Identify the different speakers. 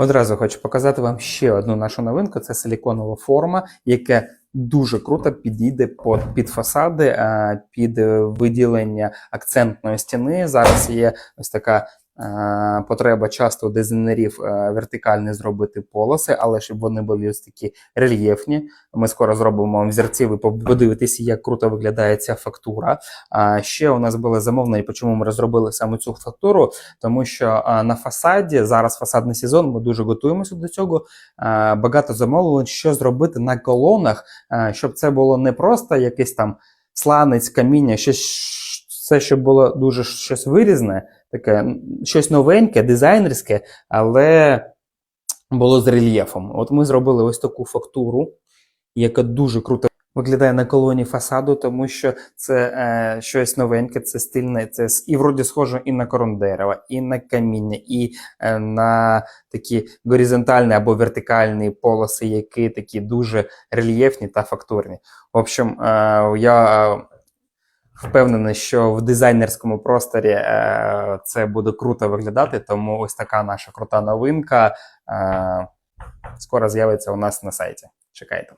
Speaker 1: Одразу хочу показати вам ще одну нашу новинку: це силіконова форма, яке дуже круто підійде під, під фасади, е, під виділення акцентної стіни. Зараз є ось така. Е, Потреба часто у дизайнерів е, вертикальні зробити полоси, але щоб вони були ось такі рельєфні. Ми скоро зробимо вам взірці, ви подивитесь, як круто виглядає ця фактура. А ще у нас були замовлення, чому ми розробили саме цю фактуру, тому що на фасаді зараз фасадний сезон. Ми дуже готуємося до цього. Багато замовлень, що зробити на колонах, щоб це було не просто якийсь там сланець, каміння, щось це, щоб було дуже щось вирізне, таке щось новеньке, дизайнерське, але було з рельєфом. От ми зробили ось таку фактуру, яка дуже круто виглядає на колоні фасаду, тому що це е, щось новеньке, це стильне, це і вроді схоже і на корон дерева, і на каміння, і е, на такі горизонтальні або вертикальні полоси, які такі дуже рельєфні та фактурні. В общем, е, я впевнений, що в дизайнерському просторі е, це буде круто виглядати, тому ось така наша крута новинка. Е, скоро з'явиться у нас на сайті. Чекайте.